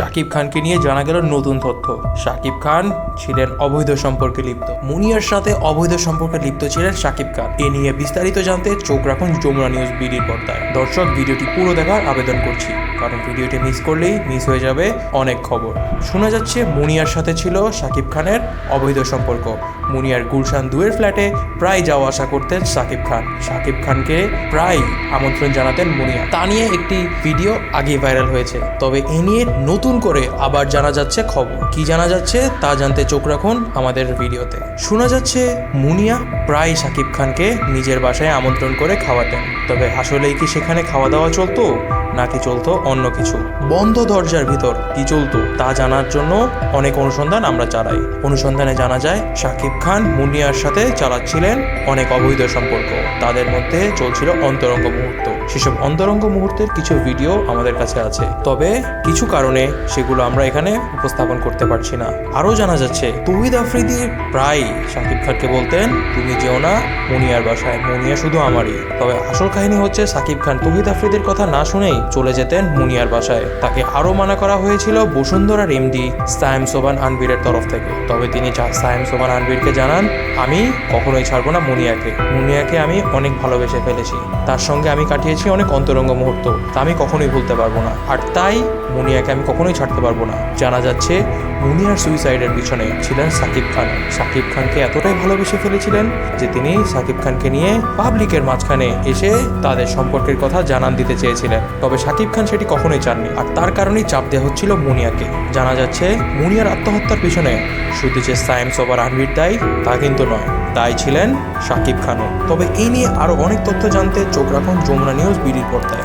শাকিব খানকে নিয়ে জানা গেল নতুন তথ্য। শাকিব খান ছিলেন অবৈধ সম্পর্কে লিপ্ত। মুনিয়ার সাথে অবৈধ সম্পর্কে লিপ্ত ছিলেন শাকিব খান। এ নিয়ে বিস্তারিত জানতে চোখ রাখুন যমুনা নিউজ বিডির পর্দায়। দর্শক, ভিডিওটি পুরো দেখার আবেদন করছি। কারণ ভিডিওটি মিস করলেই মিস হয়ে যাবে অনেক খবর। শোনা যাচ্ছে, মুনিয়ার সাথে ছিল শাকিব খানের অবৈধ সম্পর্ক। মুনিয়ার গুলশান দুয়ের ফ্ল্যাটে প্রায় যাওয়া আসা করতেন শাকিব খান। শাকিব খানকে প্রায় আমন্ত্রণ জানাতেন মুনিয়া। তা নিয়ে একটি ভিডিও আগে ভাইরাল হয়েছে। তবে এ নিয়ে নতুন করে আবার জানা যাচ্ছে খবর। কি জানা যাচ্ছে তা জানতে চোখ রাখুন আমাদের ভিডিওতে। শোনা যাচ্ছে, মুনিয়া প্রায় শাকিব খানকে নিজের বাসায় আমন্ত্রণ করে খাওয়াতেন। তবে আসলেই কি সেখানে খাওয়া দাওয়া চলতো, নাকি চলতো অন্য কিছু? বন্ধ দরজার ভিতর কি চলতো তা জানার জন্য অনেক অনুসন্ধান আমরা চালাই। অনুসন্ধানে জানা যায় শাকিব খান মুনিয়ার সাথে চালাচ্ছিলেন অনেক অবৈধ সম্পর্ক। তাদের মধ্যে চলছিল অন্তরঙ্গ মুহূর্ত। সেসব অন্তরঙ্গ মুহূর্তের কিছু ভিডিও আমাদের কাছে আছে। তবে কিছু কারণে সেগুলো আমরা এখানে উপস্থাপন করতে পারছি না। আরও জানা যাচ্ছে, তৌহিদ আফ্রিদি প্রায় শাকিব খানকে বলতেন, তুমি যেও না মুনিয়ার বাসায়, মুনিয়া শুধু আমারই। তবে আসল কাহিনী হচ্ছে সাকিব খান তৌহিদ আফ্রিদির কথা না শুনেই চলে যেতেন মুনিয়ার বাসায়। তাকে আরও মানা করা হয়েছিল বসুন্ধরার এমডি সায়েম সোবান আনবিরের তরফ থেকে। তবে তিনি সায়েম সোবান আনবিরকে জানান, আমি কখনোই ছাড়বো না মুনিয়াকে। মুনিয়াকে আমি অনেক ভালোবেসে ফেলেছি। তার সঙ্গে আমি কাটিয়েছি অনেক অন্তরঙ্গ মুহূর্ত তা আমি কখনোই ভুলতে পারব না। আর তাই মুনিয়াকে আমি কখনোই ছাড়তে পারব না। জানা যাচ্ছে মুনিয়ার সুইসাইডের পিছনে ছিলেন সাকিব খান। সাকিব খানকে এতটাই ভালোবেসে ফেলেছিলেন যে তিনি সাকিব খানকে নিয়ে পাবলিকের মাঝখানে এসে তাদের সম্পর্কের কথা জানান দিতে চেয়েছিলেন। তবে সাকিব খান সেটি কখনোই চাননি, আর তার কারণেই চাপ দেওয়া হচ্ছিল মুনিয়াকে। জানা যাচ্ছে, মুনিয়ার আত্মহত্যার পিছনে শুধু যে সায়েম সবার আনবির দায়ী, তা কিন্তু নয় তাই ছিলেন সাকিব খানও। তবে এই নিয়ে আরও অনেক তথ্য জানতে চোখ রাখুন যমুনা নিউজ বিডির পর্দায়।